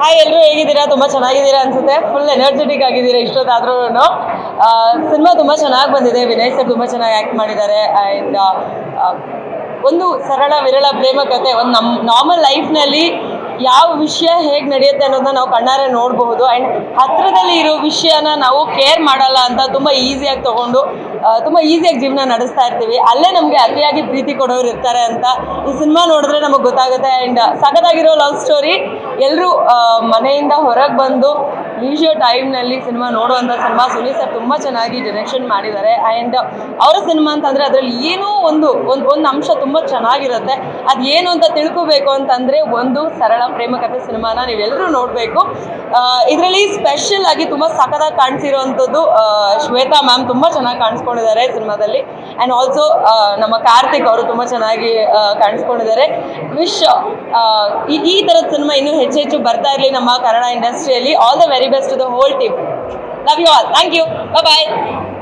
Hi ಎಲ್ಲರೂ ಹೇಗಿದ್ದೀರಾ? ತುಂಬಾ ಚೆನ್ನಾಗಿದ್ದೀರಾ ಅನ್ಸುತ್ತೆ. ಫುಲ್ ಎನರ್ಜೆಟಿಕ್ ಆಗಿದ್ದೀರಾ ಇಷ್ಟೊತ್ತಾದ್ರೂ ಸಿನಿಮಾ ತುಂಬಾ ಚೆನ್ನಾಗಿ ಬಂದಿದೆ. ವಿನಯ್ ಸರ್ ತುಂಬಾ ಚೆನ್ನಾಗಿ ಆಕ್ಟ್ ಮಾಡಿದ್ದಾರೆ. ಆ್ಯಂಡ್ ಒಂದು ಸರಳ, ವಿರಳ ಪ್ರೇಮ ಕತೆ, ಒಂದು ನಮ್ಮ ನಾರ್ಮಲ್ ಲೈಫ್ನಲ್ಲಿ ಯಾವ ವಿಷಯ ಹೇಗೆ ನಡೆಯುತ್ತೆ ಅನ್ನೋದನ್ನ ನಾವು ಕಣ್ಣಾರೆ ನೋಡಬಹುದು. ಆ್ಯಂಡ್ ಹತ್ರದಲ್ಲಿ ಇರೋ ವಿಷಯನ ನಾವು ಕೇರ್ ಮಾಡಲ್ಲ ಅಂತ ತುಂಬ ಈಸಿಯಾಗಿ ತಗೊಂಡು ತುಂಬ ಈಸಿಯಾಗಿ ಜೀವನ ನಡೆಸ್ತಾ ಇರ್ತೀವಿ. ಅಲ್ಲೇ ನಮಗೆ ಅತಿಯಾಗಿ ಪ್ರೀತಿ ಕೊಡೋರು ಇರ್ತಾರೆ ಅಂತ ಈ ಸಿನಿಮಾ ನೋಡಿದ್ರೆ ನಮಗೆ ಗೊತ್ತಾಗುತ್ತೆ. ಆ್ಯಂಡ್ ಸಖತ್ತಾಗಿರೋ ಲವ್ ಸ್ಟೋರಿ ಎಲ್ಲರೂ ಮನೆಯಿಂದ ಹೊರಗೆ ಬಂದು ಲೀಶರ್ ಟೈಮ್ನಲ್ಲಿ ಸಿನಿಮಾ ನೋಡುವಂಥ ಸಿನಿಮಾ ಸುನೀಲ್ ಸರ್ ತುಂಬ ಚೆನ್ನಾಗಿ ಡೈರೆಕ್ಷನ್ ಮಾಡಿದ್ದಾರೆ. ಆ್ಯಂಡ್ ಅವರ ಸಿನಿಮಾ ಅಂತಂದರೆ ಅದರಲ್ಲಿ ಏನೋ ಒಂದು ಒಂದು ಒಂದು ಅಂಶ ತುಂಬ ಚೆನ್ನಾಗಿರುತ್ತೆ. ಅದು ಏನು ಅಂತ ತಿಳ್ಕೊಬೇಕು ಅಂತಂದರೆ ಒಂದು ಸರಳ ಪ್ರೇಮ ಕಥೆ ಸಿನಿಮಾನ ನೀವೆಲ್ಲರೂ ನೋಡಬೇಕು. ಇದರಲ್ಲಿ ಸ್ಪೆಷಲ್ ಆಗಿ ತುಂಬ ಸಖತ್ತಾಗಿ ಕಾಣಿಸಿರುವಂಥದ್ದು ಶ್ವೇತಾ ಮ್ಯಾಮ್ ತುಂಬ ಚೆನ್ನಾಗಿ ಕಾಣಿಸ್ಕೊಂಡಿದ್ದಾರೆ ಸಿನಿಮಾದಲ್ಲಿ. ಆ್ಯಂಡ್ ಆಲ್ಸೋ ನಮ್ಮ ಕಾರ್ತಿಕ್ ಅವರು ತುಂಬ ಚೆನ್ನಾಗಿ ಕಾಣಿಸ್ಕೊಂಡಿದ್ದಾರೆ. ವಿಶ್ ಈ ಈ ಥರದ ಸಿನಿಮಾ ಇನ್ನೂ ಹೆಚ್ಚು ಹೆಚ್ಚು ಬರ್ತಾ ಇರಲಿ ನಮ್ಮ ಕನ್ನಡ ಇಂಡಸ್ಟ್ರಿಯಲ್ಲಿ all the very very best to the whole team. Love you all. Thank you. Bye bye.